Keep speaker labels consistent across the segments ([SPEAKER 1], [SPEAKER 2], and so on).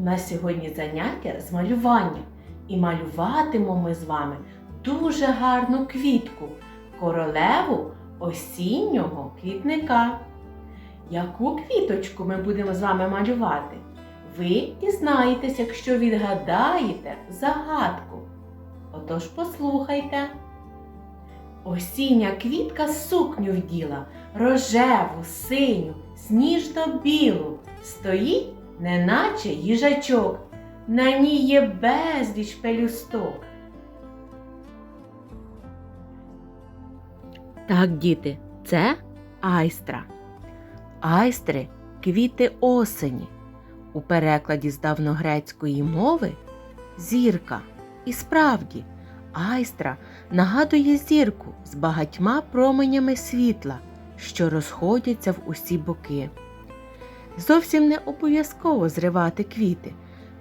[SPEAKER 1] нас сьогодні заняття з малювання. І малюватимо ми з вами дуже гарну квітку королеву осіннього квітника. Яку квіточку ми будемо з вами малювати? Ви дізнаєтесь, якщо відгадаєте загадку. Отож послухайте. Осіння квітка сукню вділа, рожеву, синю, сніжно-білу, стоїть, неначе їжачок, на ній є безліч пелюсток. Так, діти, це айстра. Айстри квіти осені. У перекладі з давногрецької мови зірка. І справді, айстра нагадує зірку з багатьма променями світла, що розходяться в усі боки. Зовсім не обов'язково зривати квіти.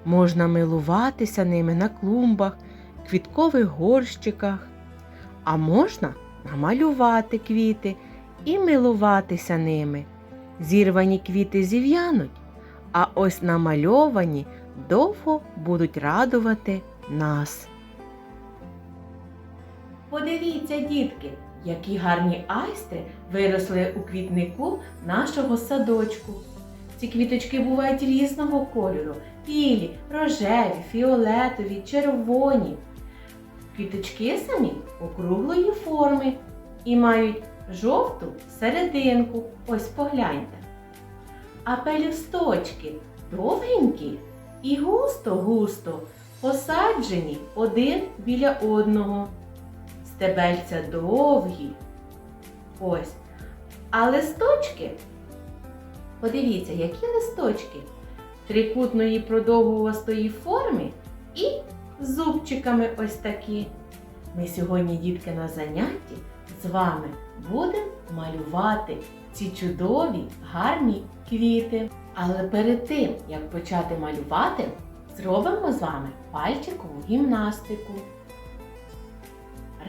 [SPEAKER 1] Можна милуватися ними на клумбах, квіткових горщиках, а можна намалювати квіти і милуватися ними. Зірвані квіти зів'януть, а ось намальовані довго будуть радувати нас. Подивіться, дітки, які гарні айстри виросли у квітнику нашого садочку. Ці квіточки бувають різного кольору: білі, рожеві, фіолетові, червоні. Квіточки самі округлої форми і мають жовту серединку. Ось погляньте. А пелюсточки довгенькі і густо-густо посаджені один біля одного. Стебельця довгі. Ось. А листочки, подивіться, які листочки трикутної продовгувастої форми і зубчиками ось такі. Ми сьогодні, дітки, на занятті з вами будемо малювати ці чудові гарні квіти. Але перед тим, як почати малювати, зробимо з вами пальчикову гімнастику.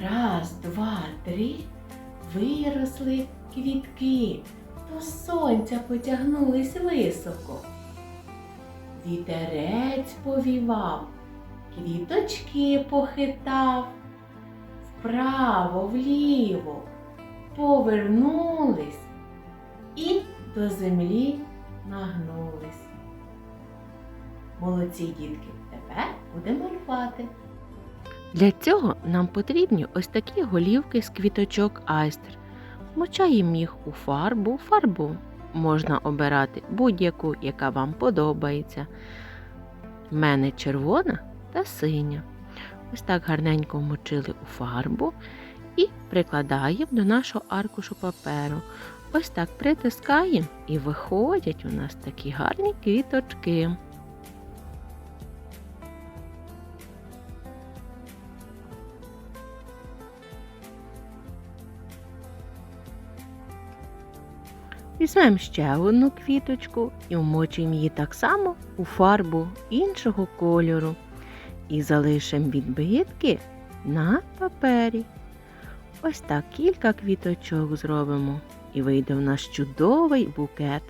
[SPEAKER 1] Раз, два, три. Виросли квітки, до сонця потягнулись високо. Вітерець повівав, квіточки похитав, вправо, вліво, повернулись і до землі нагнулись. Молодці дітки, тепер будемо малювати. Для цього нам потрібні ось такі голівки з квіточок айстер. Мочаємо їх у фарбу. Фарбу можна обирати будь-яку, яка вам подобається. В мене червона та синя. Ось так гарненько вмочили у фарбу і прикладаємо до нашого аркушу паперу. Ось так притискаємо і виходять у нас такі гарні квіточки. Візьмемо ще одну квіточку і вмочимо її так само у фарбу іншого кольору. І залишимо відбитки на папері. Ось так кілька квіточок зробимо. І вийде в нас чудовий букет.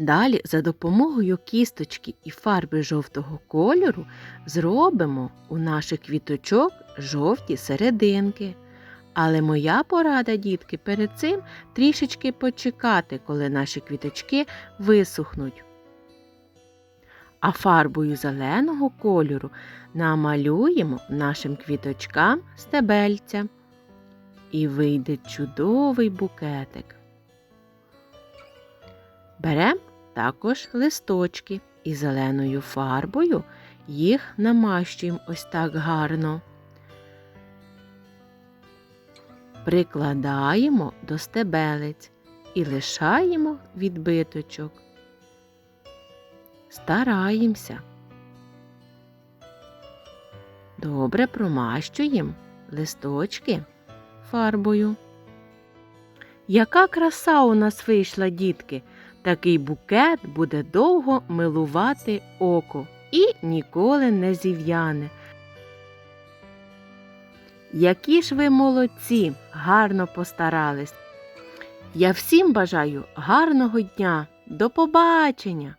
[SPEAKER 1] Далі за допомогою кісточки і фарби жовтого кольору зробимо у наших квіточок жовті серединки. Але моя порада, дітки, перед цим трішечки почекати, коли наші квіточки висохнуть. А фарбою зеленого кольору намалюємо нашим квіточкам стебельця. І вийде чудовий букетик. Беремо також листочки і зеленою фарбою їх намащуємо ось так гарно. Прикладаємо до стебелець і лишаємо відбиточок. Стараємося. Добре промащуємо листочки фарбою. Яка краса у нас вийшла, дітки! Такий букет буде довго милувати око. і ніколи не зів'яне. Які ж ви молодці, гарно постарались. Я всім бажаю гарного дня. До побачення!